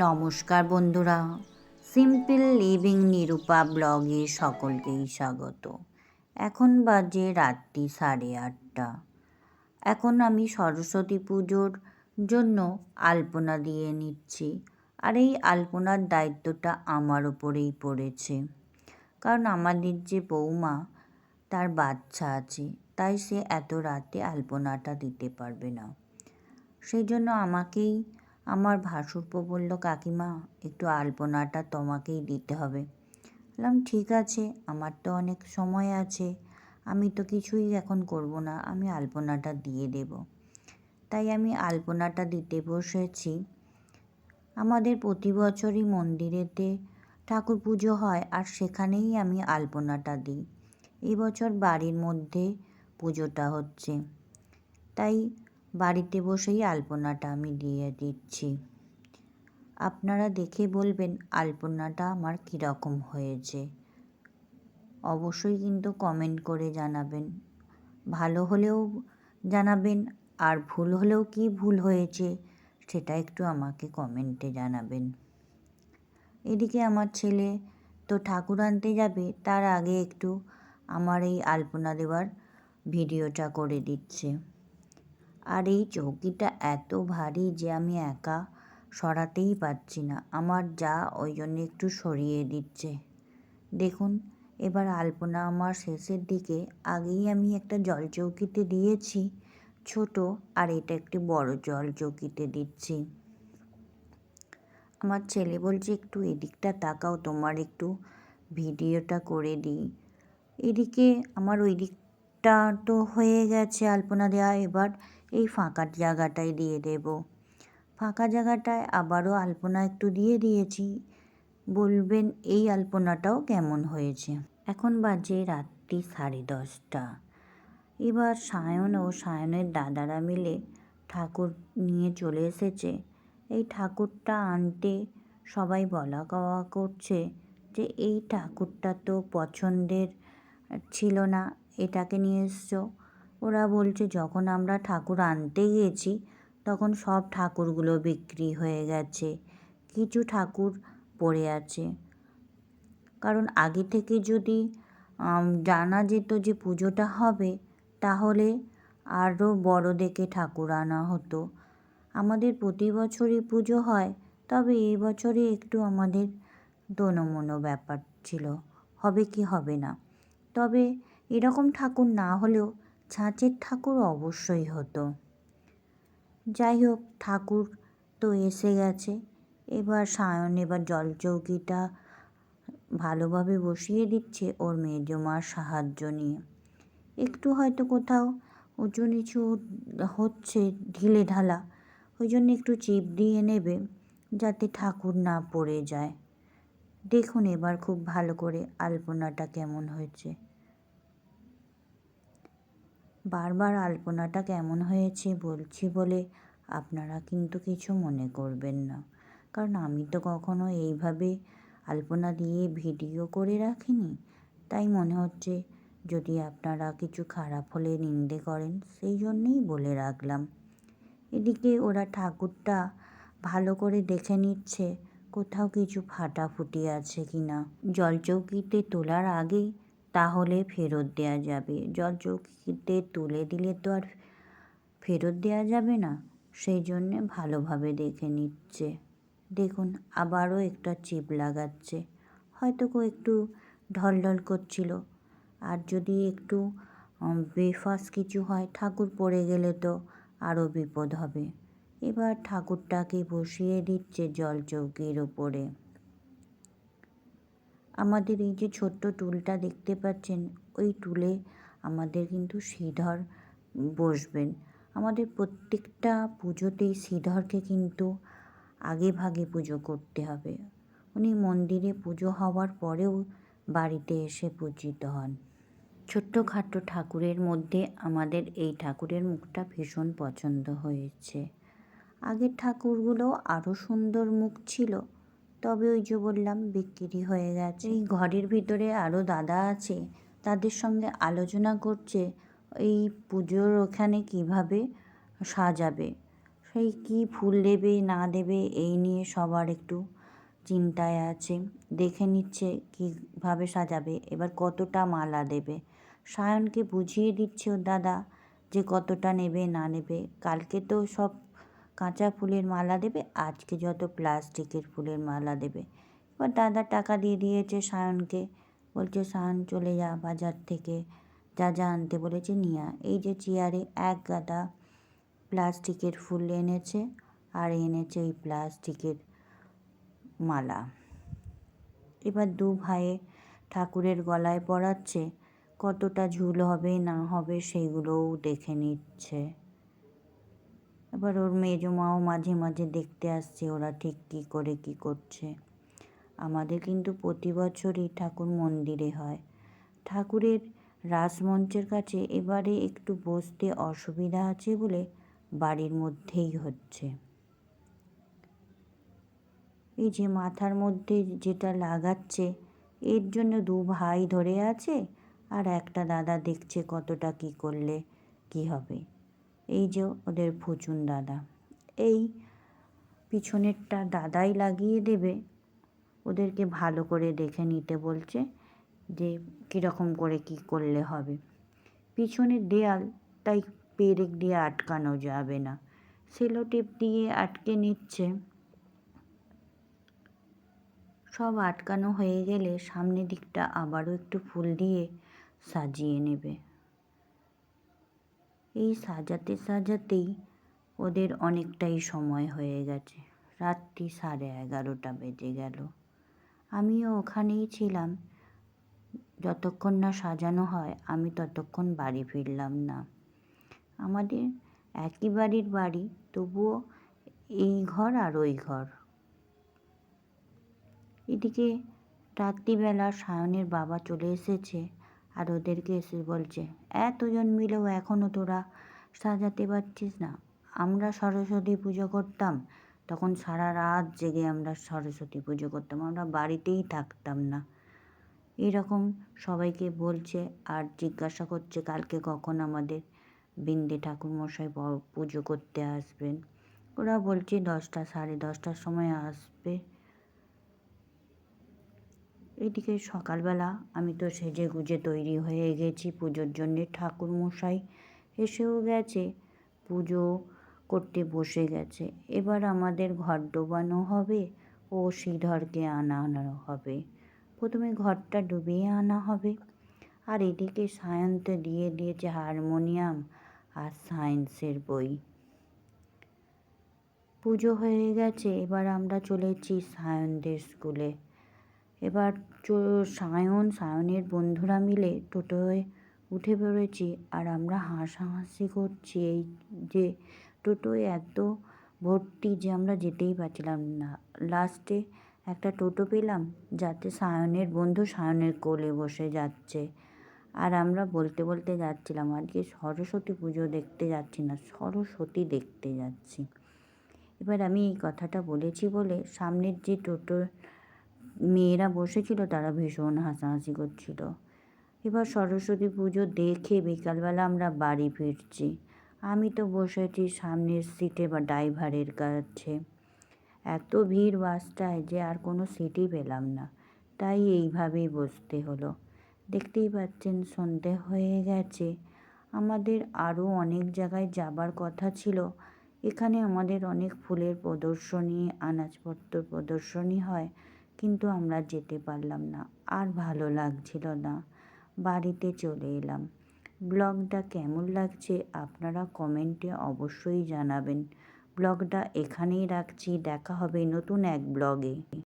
নমস্কার বন্ধুরা simple living Nirupa ব্লগে সকলকেই স্বাগত। এখন বাজে রাত্রি সাড়ে আটটা। এখন আমি সরস্বতী পুজোর জন্য আলপনা দিয়ে নিচ্ছি, আর এই আলপনার দায়িত্বটা আমার ওপরেই পড়েছে। কারণ আমাদের যে বৌমা, তার বাচ্চা আছে, তাই সে এত রাতে আলপনাটা দিতে পারবে না। সেই জন্য আমাকেই আমার ভাসুরপো বলল, কাকিমা, একটু আলপনাটা তোমাকেই দিতে হবে। বললাম, ঠিক আছে, আমার তো অনেক সময় আছে, আমি তো কিছুই এখন করব না, আমি আলপনাটা দিয়ে দেব। তাই আমি আলপনাটা দিতে বসেছি। আমাদের প্রতি বছরই মন্দিরেতে ঠাকুর পুজো হয়, আর সেখানেই আমি আলপনাটা দিই। এই বছর বাড়ির মধ্যে পুজোটা হচ্ছে। তাই বাড়িতে বসেই আলপনাটা আমি দিয়ে দিচ্ছি। আপনারা দেখে বলবেন, আলপনাটা আমার কীরকম হয়েছে। অবশ্যই কিন্তু কমেন্ট করে জানাবেন। ভালো হলেও জানাবেন, আর ভুল হলেও কি ভুল হয়েছে, সেটা একটু আমাকে কমেন্টে জানাবেন। এদিকে আমার ছেলে তো ঠাকুর আনতে যাবে, তার আগে একটু আমার এই আলপনা দেওয়ার ভিডিওটা করে দিচ্ছে। আর এই চৌকিটা এত ভারী যে আমি একা সরাতেই পারছি না। আমার যা, ওই জন্য একটু সরিয়ে দিচ্ছে। দেখুন, এবার আলপনা আমার শেষের দিকে, আগেই আমি একটা জল চৌকিতে দিয়েছি, ছোট আর এটা একটি বড় জল চৌকিতে দিচ্ছি। আমার ছেলে বলছে, একটু এদিকটা তাকাও, তোমার একটু ভিডিওটা করে দিই। এদিকে আমার ওই দিকটা তো হয়ে গেছে আলপনা দেওয়া এবার এই ফাঁকা জায়গাটায় দিয়ে দেব। ফাঁকা জায়গাটায় আবারও আলপনা একটু দিয়ে দিয়েছি। বলবেন, এই আলপনাটাও কেমন হয়েছে? এখন বাজে রাত্রি সাড়ে দশটা। এবার সায়ন ও সায়নের দাদারা মিলে ঠাকুর নিয়ে চলে এসেছে। এই ঠাকুরটা আনতে সবাই বলা কওয়া করছে যে, এই ঠাকুরটা তো পছন্দের ছিল না, এটাকে নিয়ে এসছো। ওরা বলছে, যখন আমরা ঠাকুর আনতে গিয়েছি, তখন সব ঠাকুরগুলো বিক্রি হয়ে গেছে। কিছু ঠাকুর পড়ে আছে। কারণ আগে থেকে যদি জানা যেত যে পুজোটা হবে, তাহলে আরও বড় দেখে ঠাকুর আনা হতো। আমাদের প্রতি বছরই পুজো হয়, তবে এই বছরে একটু আমাদের দোনমনো ব্যাপার ছিল। হবে কি হবে না। তবে এরকম ঠাকুর না হলেও ছাঁচের ঠাকুর অবশ্যই হতো। যাই হোক ঠাকুর তো এসে গেছে। এবার সায়ন, এবার জলচৌকিটা ভালোভাবে বসিয়ে দিচ্ছে ওর মেজমার সাহায্য নিয়ে। একটু হয়তো কোথাও উঁচু নিচু হচ্ছে ঢিলে ঢালা, ওই জন্য একটু চিপ দিয়ে নেবে যাতে ঠাকুর না পড়ে যায়। দেখুন এবার খুব ভালো করে আলপনাটা কেমন হয়েছে। বারবার আলপনাটা কেমন হয়েছে বলছি বলে আপনারা কিন্তু কিছু মনে করবেন না। কারণ আমি তো কখনো এইভাবে আলপনা দিয়ে ভিডিও করে রাখিনি। তাই মনে হচ্ছে যদি আপনারা কিছু খারাপ হলে নিন্দে করেন, সেই জন্যেই বলে রাখলাম। এদিকে ওরা ঠাকুরটা ভালো করে দেখে নিচ্ছে কোথাও কিছু ফাটাফুটি আছে কি না জলচৌকিতে তোলার আগে তাহলে ফেরত দেওয়া যাবে। জলচৌকিতে তুলে দিলে তো আর ফেরত দেওয়া যাবে না। সেই জন্যে ভালোভাবে দেখে নিচ্ছে। দেখুন, আবারও একটা চিপ লাগাচ্ছে। হয়তো একটু ঢলঢল করছিল। আর যদি একটু বেফাস কিছু হয়, ঠাকুর পড়ে গেলে তো আরও বিপদ হবে। এবার ঠাকুরটাকে বসিয়ে দিচ্ছে জল চৌকির ওপরে। আমাদের এই যে ছোট্ট টুলটা দেখতে পাচ্ছেন, ওই টুলে আমাদের কিন্তু শ্রীধর বসবেন। আমাদের প্রত্যেকটা পুজোতেই শ্রীধরকে কিন্তু আগে ভাগে পুজো করতে হবে। উনি মন্দিরে পুজো হওয়ার পরেও বাড়িতে এসে পূজিত হন। ছোট্টখাট্টো ঠাকুরের মধ্যে আমাদের এই ঠাকুরের মুখটা ভীষণ পছন্দ হয়েছে। আগের ঠাকুরগুলো আরও সুন্দর মুখ ছিল তবে ওই যে বললাম, বিক্রি হয়ে গেছে। এই ঘরের ভিতরে আরও দাদা আছে, তাদের সঙ্গে আলোচনা করছে, এই পুজোর ওখানে কীভাবে সাজাবে, সেই কী ফুল দেবে, না দেবে, এই নিয়ে সবার একটু চিন্তায় আছে। দেখে নিচ্ছে কীভাবে সাজাবে, এবার কতটা মালা দেবে। সায়নকে বুঝিয়ে দিচ্ছে ওর দাদা যে কতটা নেবে, না নেবে। কালকে তো সব কাঁচা ফুলের মালা দেবে, আজকে যত প্লাস্টিকের ফুলের মালা দেবে। এবার দাদা টাকা দিয়ে দিয়েছে সায়নকে। বলছে, সায়ন, চলে যা বাজার থেকে। যা যা আনতে বলেছে নিয়া এই যে চেয়ারে এক গাদা প্লাস্টিকের ফুল এনেছে আর এনেছে ওই প্লাস্টিকের মালা। এবার দু ভাইয়ে ঠাকুরের গলায় পড়াচ্ছে কতটা ঝুল হবে না হবে সেইগুলোও দেখে নিচ্ছে। এবার ওর মেজো মাও মাঝে মাঝে দেখতে আসছে ওরা ঠিক কী করে কী করছে। আমাদের কিন্তু প্রতি বছরই ঠাকুর মন্দিরে হয়। ঠাকুরের রাসমঞ্চের কাছে এবারে একটু বসতে অসুবিধা আছে বলে বাড়ির মধ্যেই হচ্ছে। এই যে মাথার মধ্যে যেটা লাগাচ্ছে, এর জন্য দু ভাই ধরে আছে আর একটা দাদা দেখছে কতটা কি করলে কি হবে। এই যে ওদের ফুচুন দাদা, এই পিছনেরটা দাদাই লাগিয়ে দেবে, ওদেরকে ভালো করে দেখে নিতে বলছে যে কীরকম করে কি করলে হবে। পিছনের দেয়াল তাই পেরেক দিয়ে আটকানো যাবে না। সেলো টেপ দিয়ে আটকে নিচ্ছে। সব আটকানো হয়ে গেলে সামনের দিকটা আবারও একটু ফুল দিয়ে সাজিয়ে নেবে। এই সাজাতে সাজাতেই ওদের অনেকটাই সময় হয়ে গেছে। রাত্রি সাড়ে এগারোটা বেজে গেল। আমিও ওখানেই ছিলাম। যতক্ষণ না সাজানো হয়, আমি ততক্ষণ বাড়ি ফিরলাম না। আমাদের একই বাড়ির বাড়ি, তবুও এই ঘর আর ওই ঘর। এদিকে রাত্রিবেলা সায়নের বাবা চলে এসেছে। আর ওদেরকে এসে বলছে, এতজন মিলেও এখনও তোরা সাজাতে পারছিস না। আমরা সরস্বতী পুজো করতাম, তখন সারা রাত জেগে আমরা সরস্বতী পুজো করতাম। আমরা বাড়িতেই থাকতাম না। এরকম সবাইকে বলছে আর জিজ্ঞাসা করছে, কালকে কখন আমাদের বিন্দে ঠাকুরমশাই পুজো করতে আসবেন? ওরা বলছে, দশটা, সাড়ে দশটার সময় আসবে। এদিকে সকালবেলা আমি তো সেজে গুজে তৈরি হয়ে গেছি, পুজোর জন্যে ঠাকুরমশাই এসেও গেছে, পুজো করতে বসে গেছে। এবার আমাদের ঘর ডোবানো হবে, ও শ্রীধরকে আনানো হবে। প্রথমে ঘরটা ডুবিয়ে আনা হবে। আর এদিকে সায়ন্ত দিয়ে দিয়েছে হারমোনিয়াম আর সায়েন্সের বই। পুজো হয়ে গেছে, এবার আমরা চলেছি সায়ন্তের স্কুলে। এবার সায়ন, সায়নের বন্ধুরা মিলে টোটোয় উঠে পড়েছি আর আমরা হাসাহাসি করছি এই যে টোটোয় এত ভর্তি যে আমরা যেতেই পারছিলাম না। লাস্টে একটা টোটো পেলাম যাতে সায়নের বন্ধু সায়নের কোলে বসে যাচ্ছে। আর আমরা বলতে বলতে যাচ্ছিলাম, আজকে সরস্বতী পুজো দেখতে যাচ্ছি না, সরস্বতী দেখতে যাচ্ছি। এবার আমি এই কথাটা বলেছি বলে সামনের যে টোটো মেয়েরা বসেছিল, তারা ভীষণ হাসাহাসি করছিল। এবার সরস্বতী পুজো দেখে বিকালবেলা আমরা বাড়ি ফিরছি। আমি তো বসেছি সামনের সিটে বা ড্রাইভারের কাছে। এত ভিড় বাসটায় যে আর কোনো সিটই পেলাম না। তাই এইভাবেই বসতে হলো। দেখতেই পাচ্ছেন, সন্ধে হয়ে গেছে। আমাদের আরও অনেক জায়গায় যাবার কথা ছিল। এখানে আমাদের অনেক ফুলের প্রদর্শনী, আনাজপত্র প্রদর্শনী হয়। কিন্তু আমরা যেতে পারলাম না। আর ভালো লাগছিল না। বাড়িতে চলে এলাম। ব্লগটা কেমন লাগছে আপনারা কমেন্টে অবশ্যই জানাবেন। ব্লগটা এখানেই রাখছি। দেখা হবে নতুন এক ব্লগে।